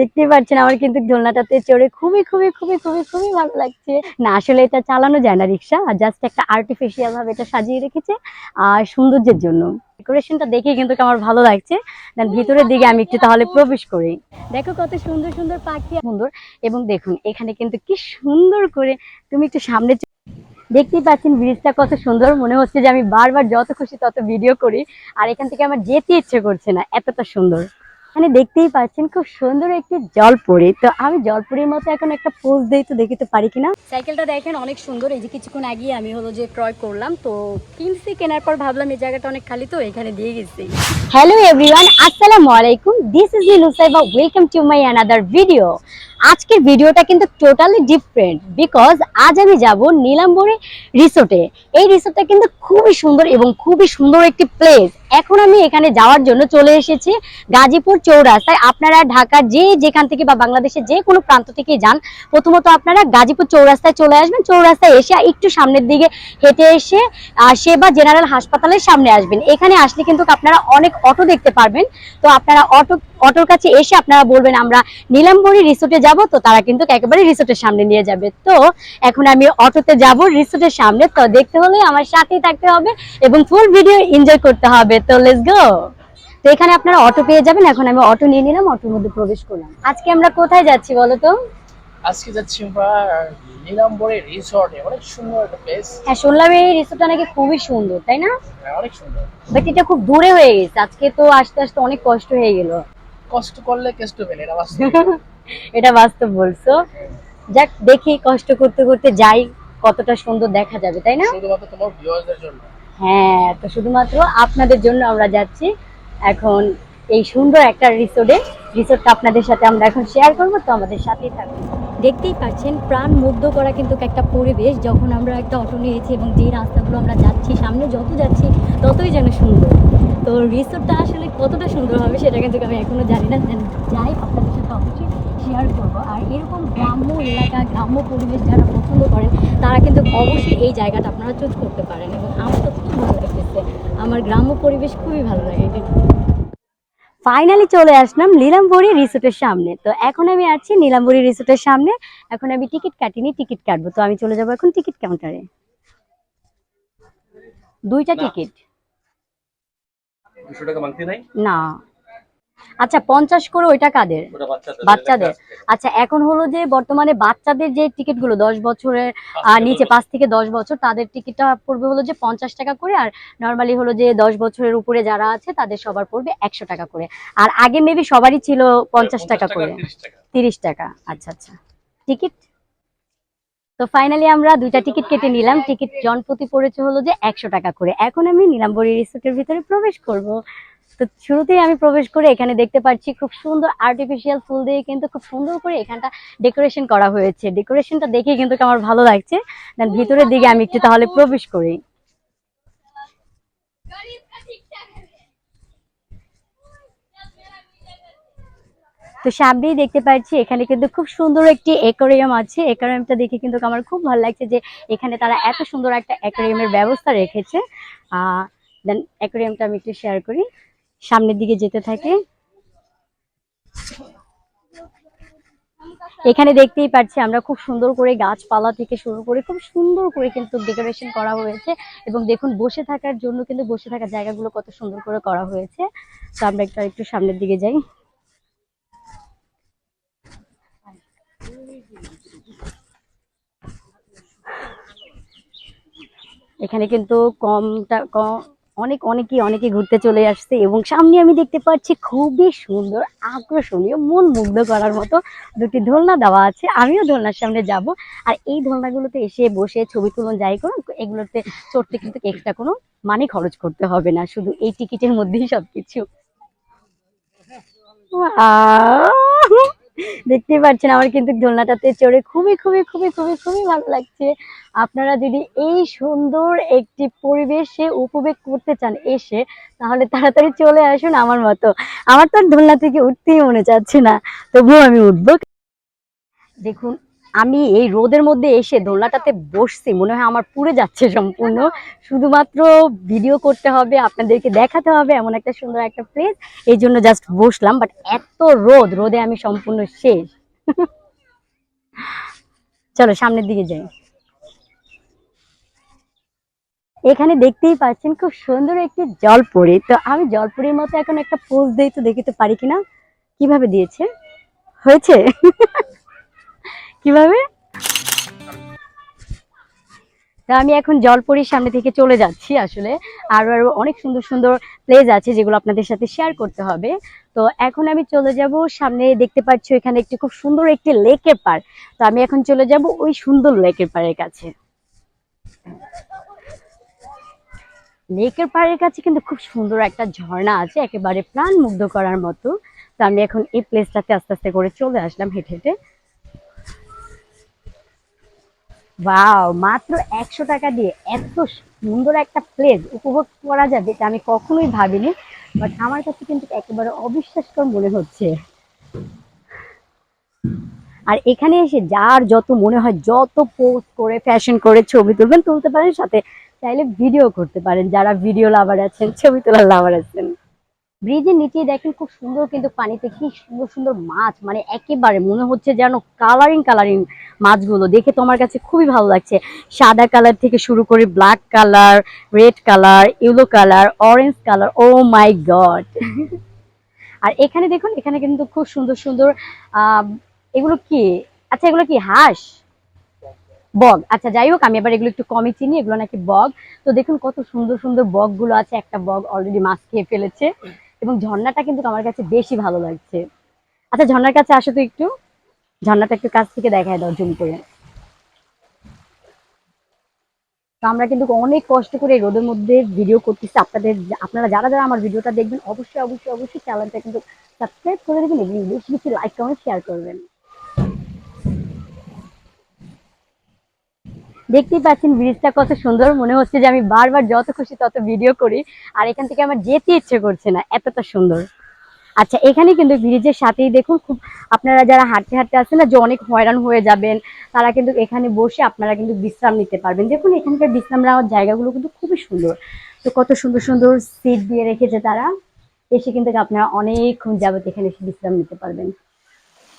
দেখতেই পাচ্ছেন, আমার কিন্তু দোলনাটাতে চড়ে খুবই খুবই খুবই খুবই খুবই ভালো লাগছে। না, আসলে এটা চালানো যায় না রিক্সা জাস্ট একটা আর্টিফিশিয়াল ভাবে এটা সাজিয়ে রেখেছে, আর সৌন্দর্যের জন্য। ডেকোরেশনটা দেখে কিন্তু আমার ভালো লাগছে। দেন ভিতরের দিকে আমি একটু তাহলে প্রবেশ করি। দেখো কত সুন্দর সুন্দর পাখি সুন্দর, এবং দেখুন, এখানে কিন্তু কি সুন্দর করে তুমি একটু সামনে দেখতেই পাচ্ছেন ব্রিজটা কত সুন্দর। মনে হচ্ছে যে আমি বারবার যত খুশি তত ভিডিও করি, আর এখান থেকে আমার যেতে ইচ্ছে করছে না, এতটা সুন্দর। এখানে দেখতেই পাচ্ছেন খুব সুন্দর একটি জলপুরি। তো আমি জলপুরির মতো এখন একটা পোজ দিই তো দেখিতে পারি কিনা? সাইকেলটা দেখেন অনেক সুন্দর। এই যে কিছুক্ষণ আগে আমি হলো যে ক্রয় করলাম তো কিনছি কেনার পর ভাবলাম এই জায়গাটা অনেক খালি তো এখানে দিয়ে গেছি। হ্যালো এভরিওয়ান আসসালামু আলাইকুম। This is me Lusaiba welcome to my another video আজকের ভিডিওটা কিন্তু টোটালি ডিফারেন্ট বিকজ আজ আমি যাব নীলাম্বরী রিসোর্টে এই রিসোর্টটা কিন্তু খুবই সুন্দর এবং খুবই সুন্দর একটি প্লেস এখন আমি এখানে যাওয়ার জন্য চলে এসেছি গাজীপুর চৌরাস্তায়। আপনারা ঢাকার যে যেখান থেকে বা বাংলাদেশের যে কোনো প্রান্ত থেকে যান, প্রথমত আপনারা গাজীপুর চৌরাস্তায় চলে আসবেন। চৌরাস্তায় এসে একটু সামনের দিকে হেঁটে এসে সেবা জেনারেল হাসপাতালের সামনে আসবেন। এখানে আসলে কিন্তু আপনারা অনেক অটো দেখতে পারবেন। তো আপনারা অটো অটোর কাছে এসে আপনারা বলবেন আমরা নীলাম্বরী রিসোর্টে যাব। তো তারা কিন্তু একেবারে রিসোর্টের সামনে নিয়ে যাবে। তো এখন আমি অটোতে যাব রিসোর্টের সামনে। তো দেখতে হলে আমার সাথেই থাকতে হবে এবং ফুল ভিডিও এনজয় করতে হবে। তো লেটস গো তো এখানে আপনারা অটো পেয়ে যাবেন। এখন আমি অটো নিয়ে নিলাম অটোর মধ্যে প্রবেশ করলাম। আজকে আমরা কোথায় যাচ্ছি বলো তো? আজকে যাচ্ছি আমরা নীলাম্বরে রিসর্টে। অনেক সুন্দর একটা প্লেস হ্যাঁ শুনলাম এই রিসোর্টটা নাকি খুবই সুন্দর তাই না? অনেক সুন্দর। বাট এটা খুব দূরে হয়ে গেছে। আজকে তো আসতে আসতে অনেক কষ্ট হয়ে গেল। কষ্ট করলে কেষ্ট পেলে এটা বাস্তব। এটা বাস্তব বলছো। যাক দেখি কষ্ট করতে করতে যাই কতটা সুন্দর দেখা যাবে তাই না? শুধুমাত্র তোমার ভিউয়ারদের জন্য। হ্যাঁ তো শুধুমাত্র আপনাদের জন্য আমরা যাচ্ছি এখন এই সুন্দর একটা রিসোর্টে। রিসোর্টটা আপনাদের সাথে আমরা এখন শেয়ার করব তো আমাদের সাথেই থাকুন। দেখতেই পাচ্ছেন প্রাণ মুগ্ধ করা কিন্তু একটা পরিবেশ যখন আমরা একটা অটো নিয়েছি এবং যে রাস্তাগুলো আমরা যাচ্ছি সামনে যত যাচ্ছি ততই যেন সুন্দর। তো রিসোর্টটা আসলে কতটা সুন্দর হবে সেটা কিন্তু আমি এখনও জানি না। যাই আপনাদের সাথে অবশ্যই শেয়ার করব। আর এরকম গ্রাম্য এলাকা গ্রাম্য পরিবেশ যারা পছন্দ করেন তারা কিন্তু অবশ্যই এই জায়গাটা আপনারা চুজ করতে পারেন এবং আমার তো খুব ভালো লাগতেছে আমার গ্রাম্য পরিবেশ খুবই ভালো লাগে। ফাইনালি চলে আসলাম নীলাম্বরী রিসোর্টের সামনে। তো এখন আমি আছি নীলাম্বরী রিসোর্টের সামনে। এখন আমি টিকিট কাটিনি টিকিট কাটবো। তো আমি চলে যাব এখন টিকিট কাউন্টারে দুইটা টিকিট। দুশো টাকা মাংতি নাই? না। আচ্ছা পঞ্চাশ করে ওইটা কাদের? বাচ্চাদের আচ্ছা এখন হলো যে বর্তমানে বাচ্চাদের যে টিকিটগুলো দশ বছরের নিচে পাঁচ থেকে দশ বছর তাদের টিকিটটা পড়বে হলো যে পঞ্চাশ টাকা করে আর নর্মালি হলো যে দশ বছরের উপরে যারা আছে তাদের সবার পড়বে একশো টাকা করে। আর আগে মেবি সবারই ছিল পঞ্চাশ টাকা করে। তিরিশ টাকা। আচ্ছা আচ্ছা। টিকিট? তো ফাইনালি আমরা দুইটা টিকিট কেটে নিলাম। টিকিট জনপ্রতি পড়েছে হলো যে একশো টাকা করে। এখন আমি নীলাম্বরী রিসোর্টের ভিতরে প্রবেশ করব। তো শুরুতেই আমি প্রবেশ করে এখানে দেখতে পাচ্ছি খুব সুন্দর আর্টিফিশিয়াল ফুল দিয়ে কিন্তু খুব সুন্দর করে এখানটা ডেকোরেশন করা হয়েছে। ডেকোরেশনটা দেখে কিন্তু আমার ভালো লাগছে। দেন ভিতরের দিকে আমি একটু তাহলে প্রবেশ করি। তো সামনেই দেখতে পাচ্ছি, এখানে কিন্তু খুব সুন্দর একটি অ্যাকোরিয়াম আছে। অ্যাকোরিয়ামটা দেখে কিন্তু আমার খুব ভালো লাগছে যে এখানে তারা এত সুন্দর একটা অ্যাকোরিয়ামের ব্যবস্থা রেখেছে। দেন অ্যাকোরিয়ামটা আমি একটু শেয়ার করি। সামনের দিকে যেতে থাকে। এখানে দেখতেই পাচ্ছি আমরা খুব সুন্দর করে গাছপালা থেকে শুরু করে খুব সুন্দর করে কিন্তু ডেকোরেশন করা হয়েছে এবং দেখুন বসে থাকার জন্য কিন্তু বসে থাকার জায়গাগুলো কত সুন্দর করে করা হয়েছে। তো আমরা একটু একটু সামনের দিকে যাই। এখানে কিন্তু কমটা কম, অনেক অনেকেই অনেকে ঘুরতে চলে আসছে এবং সামনে আমি দেখতে পাচ্ছি খুবই সুন্দর, আকর্ষণীয়, মন মুগ্ধ করার মতো দুটি দোলনা দেওয়া আছে। আমিও দোলনার সামনে যাব। আর এই দোলনাগুলোতে এসে বসে ছবি তুলন, যাই করুন, এগুলোতে চড়তে কিন্তু এক্সট্রা কোনো মানে খরচ করতে হবে না। শুধু এই টিকিটের মধ্যেই সবকিছু। আহ! দেখতেই পাচ্ছেন, আমার কিন্তু দোলনাটাতে চড়ে খুবই খুবই খুবই খুবই খুবই ভালো লাগছে। আপনারা যদি এই সুন্দর একটি পরিবেশে উপভোগ করতে চান এসে, তাহলে তাড়াতাড়ি চলে আসুন আমার মতো। আমার তো দোলনা থেকে উঠতেই মনে চাচ্ছে না, তবুও আমি উঠবো। দেখুন আমি এই রোদের মধ্যে এসে দোলনাটাতে বসছি, মনে হয় আমার পুড়ে যাচ্ছে সম্পূর্ণ। শুধুমাত্র ভিডিও করতে হবে, আপনাদেরকে দেখাতে হবে এমন একটা সুন্দর একটা প্লেস এই জন্য জাস্ট বসলাম বাট এত রোদ, রোদে আমি সম্পূর্ণ শেষ। চলো সামনের দিকে যাই। এখানে দেখতেই পাচ্ছেন খুব সুন্দর একটি জলপরি। তো আমি জলপরির মতো এখন একটা পোজ দিই, তো দেখিতে পারি কিনা? কীভাবে দিয়েছে? হয়েছে? কীভাবে? আমি এখন জলপরির সামনে থেকে চলে যাচ্ছি আসলে। আরও আরও অনেক সুন্দর সুন্দর প্লেস আছে যেগুলো আপনাদের সাথে শেয়ার করতে হবে। তো এখন আমি চলে যাব সামনে, দেখতে পাচ্ছ এখানে একটি খুব সুন্দর একটি লেকের পার তো আমি এখন চলে যাব ওই সুন্দর লেকের পাড়ের কাছে। লেকের পাড়ের কাছে কিন্তু খুব সুন্দর একটা ঝর্ণা আছে, একেবারে প্রাণ মুগ্ধ করার মতো। তো আমি এখন এই প্লেসটাতে আস্তে আস্তে করে চলে আসলাম হেঁটে হেঁটে। ওয়াও মাত্র একশো টাকা দিয়ে এত সুন্দর একটা প্লেস উপভোগ করা যাবে এটা আমি কখনোই ভাবিনি বাট আমার কাছে কিন্তু একেবারে অবিশ্বাসকর মনে হচ্ছে। আর এখানে এসে যার যত মনে হয় যত পোস্ট করে ফ্যাশন করে ছবি তুলবেন, তুলতে পারেন, সাথে চাইলে ভিডিও করতে পারেন, যারা ভিডিও লাভার আছেন, ছবি তোলার লাভার আছেন। ব্রিজের নিচে দেখেন খুব সুন্দর কিন্তু পানিতে কি সুন্দর সুন্দর মাছ মানে একেবারে মনে হচ্ছে যেন কালারিং কালারিং মাছগুলো। দেখে তোমার কাছে খুবই ভালো লাগছে। সাদা কালার থেকে শুরু করে black colour red colour yellow colour orange colour oh my god আর এখানে দেখুন এখানে কিন্তু খুব সুন্দর সুন্দর আহ এগুলো কি? আচ্ছা এগুলো কি হাঁস? বগ আচ্ছা যাই হোক আমি আবার এগুলো একটু কমই চিনি এগুলো নাকি বগ তো দেখুন কত সুন্দর সুন্দর বগগুলো আছে একটা বগ অলরেডি মাছ খেয়ে ফেলেছে। এবং ঝর্ণাটা কিন্তু আমার কাছে বেশি ভালো লাগছে। আচ্ছা ঝর্ণার কাছে আসো তো একটু। ঝর্ণাটা একটু কাছ থেকে দেখায় দাও, জুম করে। তো আমরা কিন্তু অনেক কষ্ট করে রোদের মধ্যে ভিডিও করতেছি। আপনাদের, আপনারা যারা যারা আমার ভিডিওটা দেখবেন, অবশ্যই অবশ্যই অবশ্যই চ্যানেলটা কিন্তু সাবস্ক্রাইব করে দেবেন এবং বেশি বেশি লাইক কমেন্ট শেয়ার করবেন। দেখতেই পাচ্ছেন ব্রিজটা কত সুন্দর। মনে হচ্ছে যে আমি বারবার যত খুশি তত ভিডিও করি। আর এখান থেকে আমার যেতে ইচ্ছে করছে না, এতটা সুন্দর। আচ্ছা এখানে কিন্তু ব্রিজের সাথেই দেখুন, খুব আপনারা যারা হাঁটতে হাঁটতে আছেন না, যে অনেক হয়রান হয়ে যাবেন, তারা কিন্তু এখানে বসে আপনারা কিন্তু বিশ্রাম নিতে পারবেন। দেখুন, এখানকার বিশ্রাম নেওয়ার জায়গাগুলো কিন্তু খুবই সুন্দর। তো কত সুন্দর সুন্দর সিট দিয়ে রেখেছে তারা। এসে কিন্তু আপনারা অনেকক্ষণ যাবত এখানে এসে বিশ্রাম নিতে পারবেন।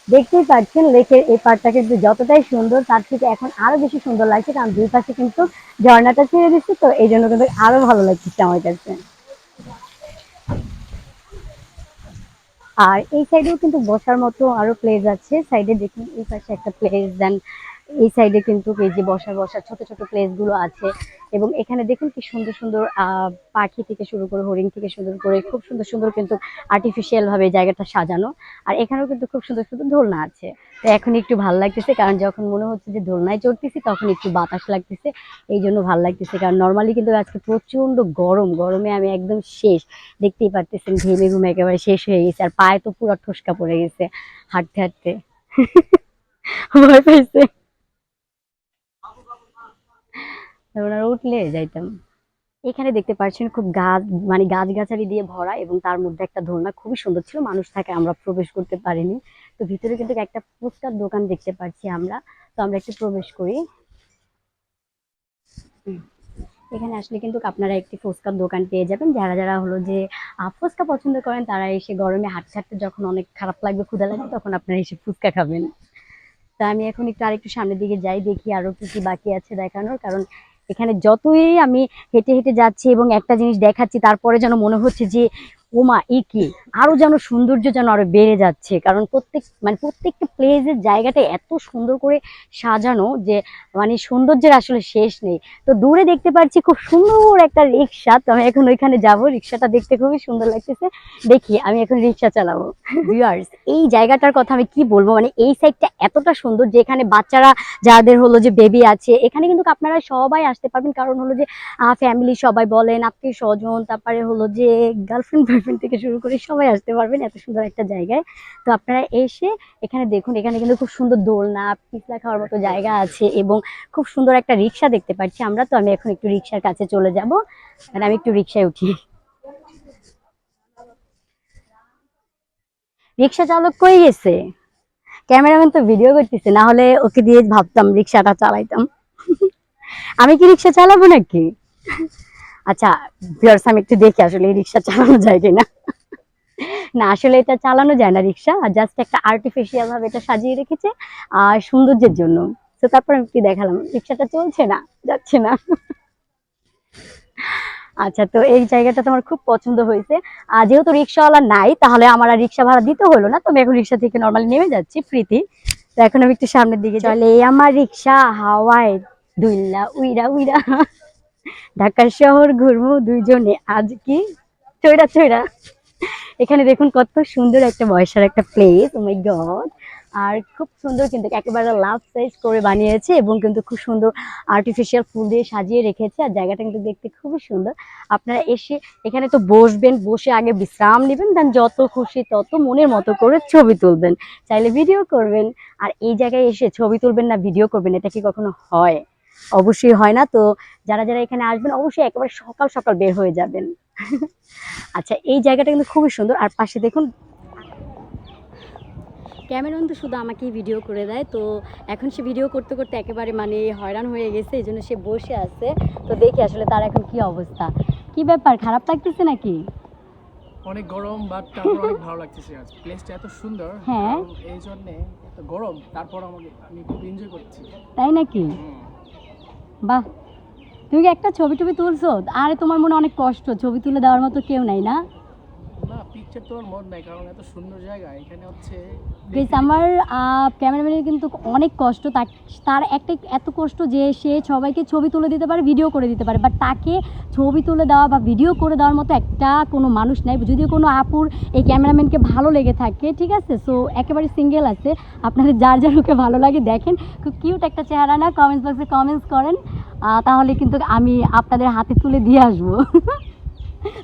দেখতেই পাচ্ছেন লেকের এই পাড়টা কিন্তু যতটাই সুন্দর, তার থেকে এখন আরও বেশি সুন্দর লাগছে, কারণ দুই পাশে কিন্তু ঝর্ণাটা ছেড়ে দিচ্ছে তো, এই জন্য কিন্তু আরও ভালো লাগছে আমার কাছে আর এই সাইডেও কিন্তু বসার মতো আরও প্লেস আছে সাইডে দেখুন, এই পাশে একটা প্লেস দেন এই সাইডে কিন্তু এই যে বসার বসার ছোট ছোট প্লেসগুলো আছে এবং এখানে দেখুন কি সুন্দর সুন্দর পাখি থেকে শুরু করে হরিণ থেকে শুরু করে খুব সুন্দর সুন্দর কিন্তু আর্টিফিশিয়াল ভাবে জায়গাটা সাজানো। আর এখানেও কিন্তু খুব সুন্দর সুন্দর দোলনা আছে। তো এখন একটু ভালো লাগতেছে কারণ যখন মনে হচ্ছে যে দোলনায় চড়তেছি তখন একটু বাতাস লাগতেছে। এই জন্য ভালো লাগতেছে কারণ নর্মালি কিন্তু আজকে প্রচণ্ড গরম, গরমে আমি একদম শেষ। দেখতেই পারতেছেন ঘেমে ঘুমে একেবারে শেষ হয়ে গেছে। আর পায়ে তো পুরো ঠোসকা পড়ে গেছে হাঁটতে হাঁটতে। ভয় পাইছে। ওনারা উঠলে যাইতাম। এখানে দেখতে পাচ্ছেন খুব গাছ মানে গাছগাছালি দিয়ে ভরা এবং তার মধ্যে একটা দোলনা খুবই সুন্দর ছিল, মানুষ থাকে, আমরা প্রবেশ করতে পারিনি। তো ভিতরে কিন্তু একটা ফুচকার দোকান দেখতে পাচ্ছি আমরা, তো আমরা একটু প্রবেশ করি। এখানে আসলে কিন্তু আপনারা একটি ফুচকার দোকান পেয়ে যাবেন, যারা যারা হলো যে ফুচকা পছন্দ করেন, তারা এসে গরমে হাঁটতে হাঁটতে যখন অনেক খারাপ লাগবে, ক্ষুধা লাগবে তখন আপনারা এসে ফুচকা খাবেন। তা আমি এখন একটু আরেকটু সামনের দিকে যাই, দেখি আরও কি কি বাকি আছে দেখানোর, কারণ এখানে যতই আমি হেঁটে হেঁটে যাচ্ছি এবং একটা জিনিস দেখাচ্ছি, তারপরে যেন মনে হচ্ছে যে ওমা এ কি? আরও যেন সৌন্দর্য যেন আরও বেড়ে যাচ্ছে। কারণ প্রত্যেক মানে প্রত্যেকটা প্লেসের জায়গাটা এত সুন্দর করে সাজানো যে মানে সৌন্দর্যের আসলে শেষ নেই। তো দূরে দেখতে পাচ্ছি খুব সুন্দর একটা রিক্সা। তো আমি এখন ওইখানে যাব। রিক্সাটা দেখতে খুবই সুন্দর লাগতেছে। দেখি আমি এখন রিক্সা চালাবো। ভিউয়ার্স এই জায়গাটার কথা আমি কি বলব? মানে এই সাইডটা এতটা সুন্দর যে এখানে বাচ্চারা যাদের হলো যে বেবি আছে এখানে কিন্তু আপনারা সবাই আসতে পারবেন। কারণ হলো যে ফ্যামিলি সবাই বলেন আত্মীয় স্বজন তারপরে হলো যে গার্লফ্রেন্ড বয়ফ্রেন্ড থেকে শুরু করে সবাই আসতে পারবেন এত সুন্দর একটা জায়গায়। তো আপনারা এসে এখানে দেখুন, এখানে কিন্তু খুব সুন্দর দোলনা, পিছলা খাওয়ার মতো জায়গা আছে এবং খুব সুন্দর একটা রিক্সা দেখতে পাচ্ছি আমরা। তো আমি এখন একটু রিক্সার কাছে চলে যাব। আর আমি একটু রিক্সায় উঠি। রিক্সা চালক কই গেছে? ক্যামেরাম্যান তো ভিডিও করতেছে, না হলে ওকে দিয়ে ভাবতাম রিক্সাটা চালাইতাম। আমি কি রিক্সা চালাবো নাকি? আচ্ছা ভিউয়ার্স আমি একটু দেখি আসলে এই রিক্সা চালানো যায় কিনা। না, আসলে এটা চালানো যায় না রিক্সা জাস্ট একটা আর্টিফিশিয়াল ভাবে এটা সাজিয়ে রেখেছে, আর সৌন্দর্যের জন্য। তো তারপর আমি কি দেখালাম, রিক্সাটা চলছে না, যাচ্ছে না। আচ্ছা তো এই জায়গাটা তোমার খুব পছন্দ হয়েছে। আর যেহেতু রিক্সাওয়ালা নাই, তাহলে আমার আর রিক্সা ভাড়া দিতে হলো না, তো আমি এখন রিক্সা থেকে নর্মালি নেমে যাচ্ছি ফ্রিতে তো এখন আমি একটু সামনের দিকে চলে এই আমার রিক্সা হাওয়ায় দুইলা উইরা উইরা। ঢাকা শহর ঘুরবো দুইজনে। আজ কি? চৈরা চৈরা এখানে দেখুন কত সুন্দর একটা বয়সের একটা প্লেস মাই গড আর খুব সুন্দর কিন্তু একেবারে লাভ সাইজ করে বানিয়েছে এবং কিন্তু খুব সুন্দর আর্টিফিশিয়াল ফুল দিয়ে সাজিয়ে রেখেছে আর জায়গাটা কিন্তু দেখতে খুবই সুন্দর। আপনারা এসে এখানে তো বসবেন, বসে আগে বিশ্রাম নেবেন দেন যত খুশি তত মনের মতো করে ছবি তুলবেন। চাইলে ভিডিও করবেন। আর এই জায়গায় এসে ছবি তুলবেন না ভিডিও করবেন, এটা কি কখনো হয়? অবশ্যই হয় না। তো যারা যারা এখানে আসবেন অবশ্যই একেবারে সকাল সকাল বের হয়ে যাবেন। আচ্ছা এই জায়গাটা কিন্তু খুবই সুন্দর। আর পাশে দেখুন ক্যামেরন তো শুধু আমাকেই ভিডিও করে দেয়। তো এখন সে ভিডিও করতে করতে একেবারে মানে হয়রান হয়ে গেছে এই জন্য সে বসে আছে। তো দেখি আসলে তার এখন কি অবস্থা। কি ব্যাপার খারাপ লাগতেছে নাকি? অনেক গরম বাট তারপর অনেক ভালো লাগতেছে। আজ প্লেসটা এত সুন্দর হ্যাঁ। এই জন্য এত গরম তারপর আমাকে আমি খুব এনজয় করছি। তাই নাকি। বাহ, তুমি কি একটা ছবি টবি তুলছো, আরে তোমার মনে অনেক কষ্ট, ছবি তুলে দেওয়ার মতো কেউ নাই না না? পিকচার তোলার মন নাই কারণ এত সুন্দর জায়গা। এখানে হচ্ছে গেস আমার ক্যামেরাম্যানের কিন্তু অনেক কষ্ট। তার একটা এত কষ্ট যে সে সবাইকে ছবি তুলে দিতে পারে ভিডিও করে দিতে পারে। বাট তাকে ছবি তুলে দেওয়া বা ভিডিও করে দেওয়ার মতো একটা কোনো মানুষ নাই। যদিও কোনো আপুর এই ক্যামেরাম্যানকে ভালো লেগে থাকে ঠিক আছে? সো একেবারে সিঙ্গেল আছে। আপনাদের যার যার ওকে ভালো লাগে দেখেন। খুব কিউট একটা চেহারা না? কমেন্টস বক্সে কমেন্টস করেন। তাহলে কিন্তু আমি আপনাদের হাতে তুলে দিয়ে আসব।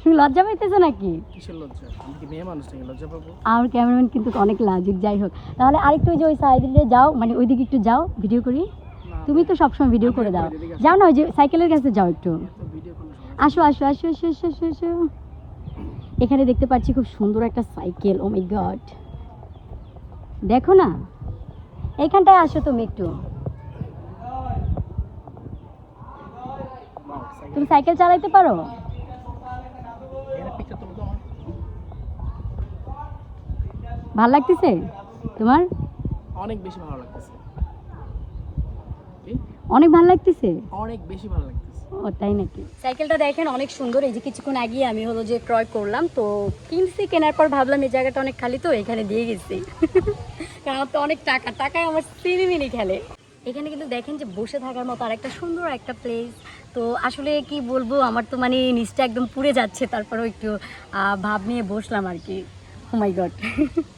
তুমি লজ্জা পাইতেছো নাকি? কিসের লজ্জা? আমি কি মেয়ে মানুষ নাকি? লজ্জা পাবো? আমার ক্যামেরাম্যান কিন্তু অনেক লাজুক যাই হোক। তাহলে আরেকটু ওই যে ওই সাইডে যাও মানে ওইদিকে একটু যাও ভিডিও করি। তুমি তো সবসময় ভিডিও করে দাও। যাও না ওই যে সাইকেলের কাছে যাও একটু। আসো আসো আসো আসো আসো আসো আসো। এখানে দেখতে পাচ্ছি খুব সুন্দর একটা সাইকেল ও মাই গড দেখো না এইখানটায় আসো তুমি একটু। তুমি সাইকেল চালাইতে পারো? ভালো লাগতেছে? তোমার? অনেক বেশি ভালো লাগতেছে। অনেক ভালো লাগতেছে? অনেক বেশি ভালো লাগতেছে। ও তাই নাকি? সাইকেলটা দেখেন অনেক সুন্দর। এই যে কিছুক্ষণ আগে আমি হলো যে ক্রয় করলাম তো কিনছি কেনার পর ভাবলাম এই জায়গাটা অনেক খালি তো এখানে দিয়ে গেছি। কারণ তো অনেক টাকা টাকায় আমার সিনেমিনি খেলে। এখানে কিন্তু দেখেন যে বসে থাকার মতো আর একটা সুন্দর একটা প্লেস তো আসলে কি বলব আমার তো মানে নিচটা একদম পুড়ে যাচ্ছে তারপরেও একটু ভাব নিয়ে বসলাম আর কি। Oh মাই গড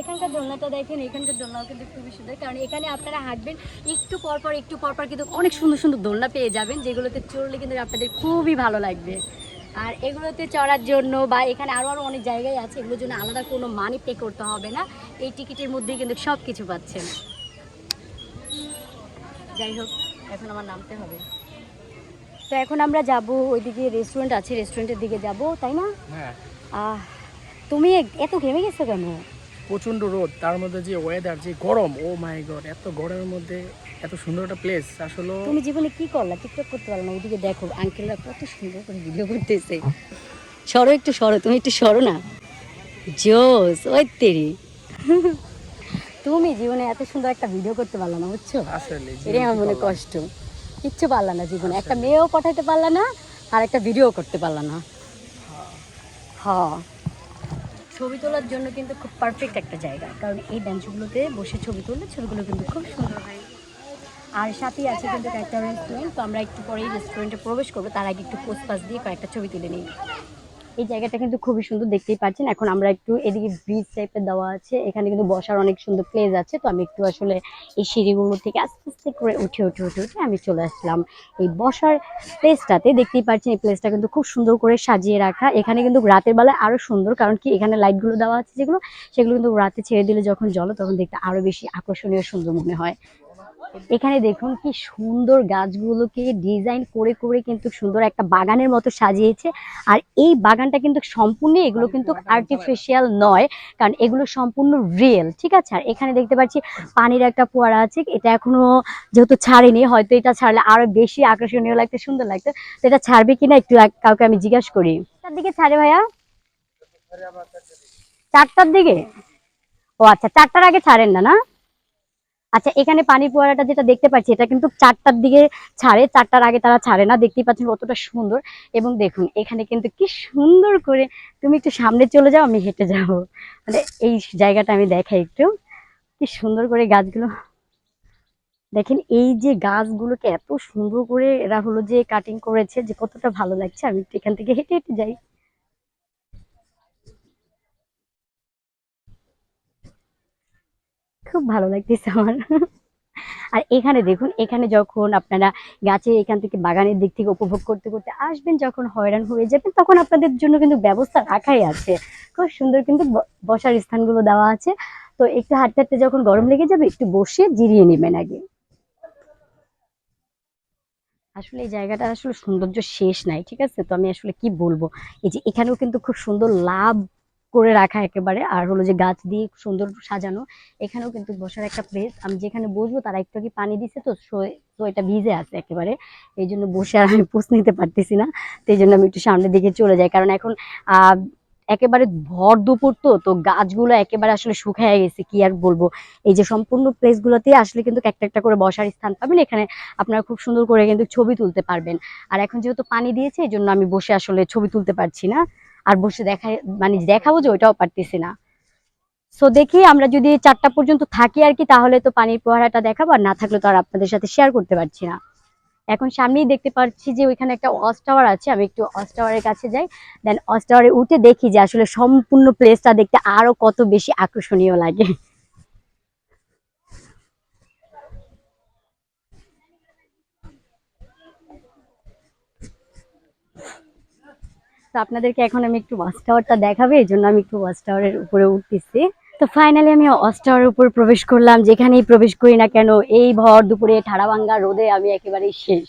এখানকার দোলনাটা দেখেন এখানকার দোলনাও কিন্তু খুবই সুন্দর। কারণ এখানে আপনারা হাঁটবেন একটু পর পর একটু পর পর কিন্তু অনেক সুন্দর সুন্দর দোলনা পেয়ে যাবেন যেগুলোতে চড়লে কিন্তু আপনাদের খুবই ভালো লাগবে। আর এগুলোতে চড়ার জন্য বা এখানে আরও আরও অনেক জায়গায় আছে এগুলোর জন্য আলাদা কোনো মানি পে করতে হবে না। এই টিকিটের মধ্যেই কিন্তু সব কিছু পাচ্ছেন। যাই হোক এখন আমার নামতে হবে। তো এখন আমরা যাব ওইদিকে রেস্টুরেন্ট আছে রেস্টুরেন্টের দিকে যাব তাই না? হ্যাঁ। আহ তুমি এত ঘেমে গেছো কেন? প্রচণ্ড রোদ তার মধ্যে যে ওয়েদার যে গরম ও মাই গড এত গরমের মধ্যে এত সুন্দর একটা প্লেস আসলে তুমি জীবনে কি করলা? টিকটক করতে পারো না ওইদিকে দেখো আঙ্কেলরা কত সুন্দর করে ভিডিও করতেছে। সরো একটু সরো তুমি একটু সরো না। জোস ওই তেরি। তুমি জীবনে এত সুন্দর একটা ভিডিও করতে পারলা না বুঝছ? আসলে এটাই আমার মনে কষ্ট। কিচ্ছু পারলা না জীবনে। একটা মেয়েও পাঠাতে পারলা না আর একটা ভিডিও করতে পারলা না। হ্যাঁ। ছবি তোলার জন্য কিন্তু খুব পারফেক্ট একটা জায়গা। কারণ এই বেঞ্চগুলোতে বসে ছবি তুললে ছবিগুলো কিন্তু খুব সুন্দর হয়। আর সাথেই আছে কিন্তু একটা রেস্টুরেন্ট তো আমরা একটু পরেই রেস্টুরেন্টে প্রবেশ করব। তার আগে একটু পোস্ট পাস দিয়ে কয়েকটা ছবি তুলে নিই। এই জায়গাটা কিন্তু খুবই সুন্দর দেখতেই পাচ্ছেন। এখন আমরা একটু এদিকে ব্রিজ টাইপের দেওয়া আছে। এখানে কিন্তু বসার অনেক সুন্দর প্লেস আছে। তো আমি একটু আসলে এই সিঁড়িগুলো থেকে আস্তে আস্তে করে উঠে উঠে উঠে উঠে আমি চলে আসলাম। এই বসার প্লেসটাতে দেখতেই পাচ্ছেন এই প্লেসটা কিন্তু খুব সুন্দর করে সাজিয়ে রাখা। এখানে কিন্তু রাতের বেলায় আরও সুন্দর, কারণ কি এখানে লাইটগুলো দেওয়া আছে যেগুলো, সেগুলো কিন্তু রাতে ছেড়ে দিলে যখন জল তখন দেখতে আরও বেশি আকর্ষণীয়, সুন্দর মনে হয়। এখানে দেখুন কি সুন্দর গাছগুলোকে ডিজাইন করে করে কিন্তু সুন্দর একটা বাগানের মতো সাজিয়েছে। আর এই বাগানটা কিন্তু সম্পূর্ণ এগুলো কিন্তু আর্টিফিশিয়াল নয়, কারণ এগুলো সম্পূর্ণ রিয়েল ঠিক আছে? আর এখানে দেখতে পাচ্ছি পানির একটা ফোয়ারা আছে, এটা এখনও যেহেতু ছাড়েনি, হয়তো এটা ছাড়লে আরও বেশি আকর্ষণীয় লাগতে, সুন্দর লাগতো। তো এটা ছাড়বে কিনা একটু কাউকে আমি জিজ্ঞাসা করি। তার দিকে ছাড়ে ভাইয়া? চারটার দিকে? ও আচ্ছা চারটার আগে ছাড়েন না না? আচ্ছা এখানে পানি ফোয়ারাটা যেটা দেখতে পাচ্ছি, এটা কিন্তু চারটার দিকে ছাড়ে, চারটার আগে তারা ছাড়ে না, দেখতেই পাচ্ছেন কতটা সুন্দর। এবং দেখুন, এখানে কিন্তু কি সুন্দর করে তুমি একটু সামনে চলে যাও, আমি হেঁটে যাব। মানে এই জায়গাটা আমি দেখাই একটু। কি সুন্দর করে গাছগুলো। দেখেন, এই যে গাছগুলোকে এত সুন্দর করে এরা হলো যে কাটিং করেছে যে কতটা ভালো লাগছে। আমি একটু এখান থেকে হেঁটে হেঁটে যাই। খুব ভালো লাগতেছে আমার। আর এখানে দেখুন, এখানে যখন আপনারা গাছে এখান থেকে বাগানের দিক থেকে উপভোগ করতে করতে আসবেন, যখন হয়রান হয়ে যাবেন, তখন আপনাদের জন্য কিন্তু ব্যবস্থা রাখাই আছে। খুব সুন্দর কিন্তু বসার স্থানগুলো দেওয়া আছে। তো একটু হাঁটতে হাঁটতে যখন গরম লেগে যাবে, একটু বসে জিরিয়ে নেবেন আগে। আসলে এই জায়গাটা আসলে সৌন্দর্য শেষ নাই, ঠিক আছে? তো আমি আসলে কি বলব? এই যে এখানেও কিন্তু খুব সুন্দর লাভ করে রাখা একেবারে। আর হলো যে গাছ দিয়ে সুন্দর সাজানো, এখানেও কিন্তু বসার একটা প্লেস আমি যেখানে বসবো তারা একটু কি পানি দিছে তো তো এটা ভিজে আছে একেবারে। এই জন্য বসে আর আমি পোষ নিতে পারতেছি না। তো এই জন্য আমি একটু সামনের দিকে চলে যাই। কারণ এখন একেবারে ভর দুপুর তো তো গাছগুলো একেবারে আসলে শুকায় গেছে, কি আর বলব? এই যে সম্পূর্ণ প্লেসগুলোতে আসলে কিন্তু একটা একটা করে বসার স্থান পাবেন। এখানে আপনারা খুব সুন্দর করে কিন্তু ছবি তুলতে পারবেন। আর এখন যেহেতু পানি দিয়েছে, এই জন্য আমি বসে আসলে ছবি তুলতে পারছি না। আর বসে দেখা মানে দেখাবো যে ওইটাও পারতেছি না। সো দেখি আমরা যদি চারটা পর্যন্ত থাকি আর কি, তাহলে তো পানির পোহারাটা দেখাবো, আর না থাকলে তো আর আপনাদের সাথে শেয়ার করতে পারছি না। এখন সামনেই দেখতে পাচ্ছি যে ওইখানে একটা অস টাওয়ার আছে, আমি একটু অস টাওয়ারের কাছে যাই দেন অস টাওয়ারে উঠে দেখি যে আসলে সম্পূর্ণ প্লেসটা দেখতে আরও কত বেশি আকর্ষণীয় লাগে। তো আপনাদেরকে এখন আমি একটু ওয়াচ টাওয়ারটা দেখাবে, এই জন্য আমি একটু ওয়াচ টাওয়ারের উপরে উঠতেছি। তো ফাইনালি আমি ওয়াচ টাওয়ারের উপর প্রবেশ করলাম, যেখানেই প্রবেশ করি না কেন, এই ভর দুপুরে ঠাড়াভাঙ্গা রোদে আমি একেবারেই শেষ।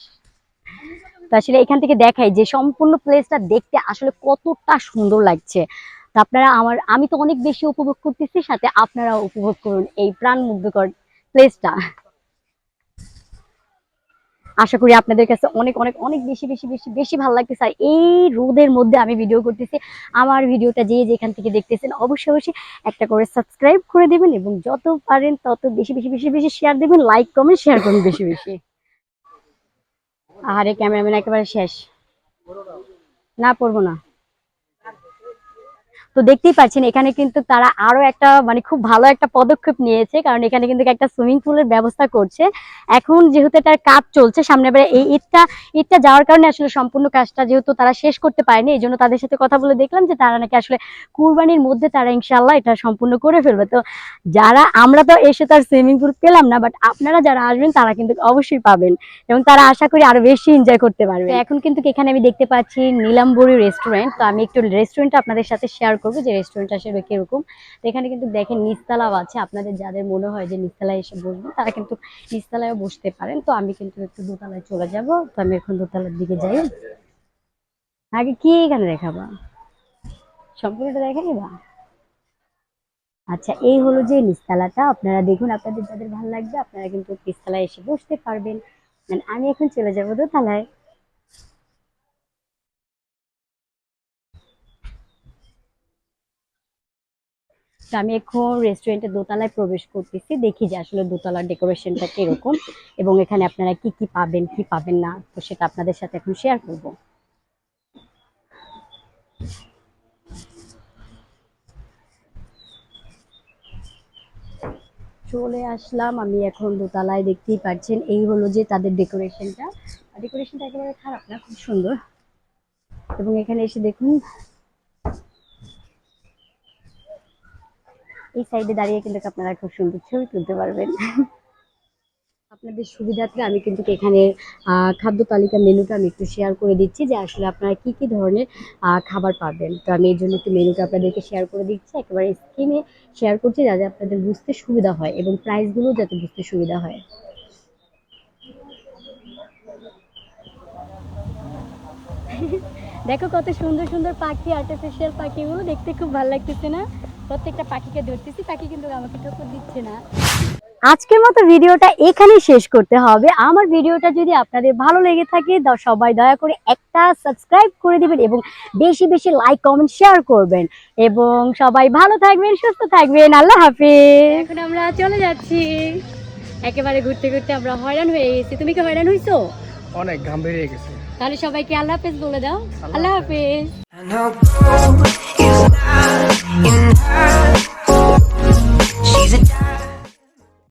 তো আসলে এখান থেকে দেখাই যে সম্পূর্ণ প্লেসটা দেখতে আসলে কতটা সুন্দর লাগছে। তো আপনারা আমার, আমি তো অনেক বেশি উপভোগ করতেছি, সাথে আপনারা উপভোগ করুন এই প্রাণ মুগ্ধকর প্লেসটা আশা করি আপনাদের কাছে অনেক অনেক অনেক বেশি বেশি বেশি বেশি ভালো লাগতেছে। আর এই রোদের মধ্যে আমি ভিডিও করতেছি। আমার ভিডিওটা যে যেখান থেকে দেখতেছেন, অবশ্যই অবশ্যই একটা করে সাবস্ক্রাইব করে দেবেন এবং যত পারেন তত বেশি বেশি বেশি বেশি শেয়ার দেবেন। লাইক কমেন্ট শেয়ার করুন বেশি বেশি। আরে ক্যামেরাম্যান একেবারে শেষ। না পড়ব না। তো দেখতেই পাচ্ছেন, এখানে কিন্তু তারা আরও একটা মানে খুব ভালো একটা পদক্ষেপ নিয়েছে, কারণ এখানে কিন্তু একটা সুইমিং পুলের ব্যবস্থা করছে। এখন যেহেতু এটার কাজ চলছে সামনে বারে এই ঈদটা ঈদটা যাওয়ার কারণে আসলে সম্পূর্ণ কাজটা যেহেতু তারা শেষ করতে পারেনি, এই জন্য তাদের সাথে কথা বলে দেখলাম যে তারা নাকি আসলে কুরবানির মধ্যে তারা ইনশাল্লাহ এটা সম্পূর্ণ করে ফেলবে। তো যারা, আমরা তো এসে তার সুইমিং পুল পেলাম না বাট আপনারা যারা আসবেন, তারা কিন্তু অবশ্যই পাবেন এবং তারা আশা করি আরও বেশি এনজয় করতে পারবে। এখন কিন্তু এখানে আমি দেখতে পাচ্ছি, নীলাম্বরী রেস্টুরেন্ট তো আমি একটু রেস্টুরেন্টটা আপনাদের সাথে শেয়ার করব যে রেস্টুরেন্ট আসলে কীরকম। তো এখানে কিন্তু দেখেন নিচতলাও আছে। আপনাদের যাদের মনে হয় যে নিচতলায় এসে বসবেন, তারা কিন্তু নিচতলায় বসতে পারেন। তো আমি কিন্তু একটু দোতলায় চলে যাব। তো আমি এখন দোতলার দিকে যাই। আগে কি এখানে দেখাবা? সম্পূর্ণটা দেখে নিবা আচ্ছা এই হলো যে নিচতলাটা আপনারা দেখুন, আপনাদের যাদের ভালো লাগবে, আপনারা কিন্তু নিচতলায় এসে বসতে পারবেন। আমি এখন চলে যাব দোতলায়। তো আমি এখন রেস্টুরেন্টের দোতলায় প্রবেশ করতেছি, দেখি যে আসলে দোতলার ডেকোরেশনটা কীরকম এবং এখানে আপনারা কি কি পাবেন কি পাবেন না, তো সেটা আপনাদের সাথে এখন শেয়ার করব। চলে আসলাম, আমি এখন দোতলায় দেখতেই পাচ্ছেন, এই হলো যে তাদের ডেকোরেশনটা ডেকোরেশনটা একেবারে খারাপ না, খুব সুন্দর। এবং এখানে এসে দেখুন এই সাইডে দাঁড়িয়ে কিন্তু আপনারা খুব সুন্দর ছবি তুলতে পারবেন। আপনাদের সুবিধার্থে আমি কিন্তু এখানে খাদ্য তালিকা মেনুটা আমি একটু শেয়ার করে দিচ্ছি যে আসলে আপনারা কি কি ধরনের খাবার পাবেন। তো আমি এই জন্য একটু মেনুটা আপনাদেরকে শেয়ার করে দিচ্ছি। একেবারে স্ক্রিনে শেয়ার করছি যাতে আপনাদের বুঝতে সুবিধা হয় এবং প্রাইসগুলো যাতে বুঝতে সুবিধা হয়। দেখো কত সুন্দর সুন্দর পাখি আর্টিফিশিয়াল পাখিগুলো দেখতে খুব ভালো লাগতেছে না? প্রত্যেকটা পাখিকে ধরতেছি পাখি কিন্তু আমাকে ঠোকর দিচ্ছে না। আজকের মতো ভিডিওটা এখানেই শেষ করতে হবে। আমার ভিডিওটা যদি আপনাদের ভালো লেগে থাকে সবাই দয়া করে একটা সাবস্ক্রাইব করে দিবেন এবং বেশি বেশি লাইক কমেন্ট শেয়ার করবেন। এবং সবাই ভালো থাকবেন সুস্থ থাকবেন। আল্লাহ হাফিজ। এখন আমরা চলে যাচ্ছি। একেবারে ঘুরতে ঘুরতে আমরা হয়রান হয়ে গেছি। তুমি কি হয়রান হইছো? অনেক ঘাম বেরিয়ে গেছে। তাহলে সবাইকে আল্লাহ হাফেজ বলে দাও। আল্লাহ হাফেজ। She's a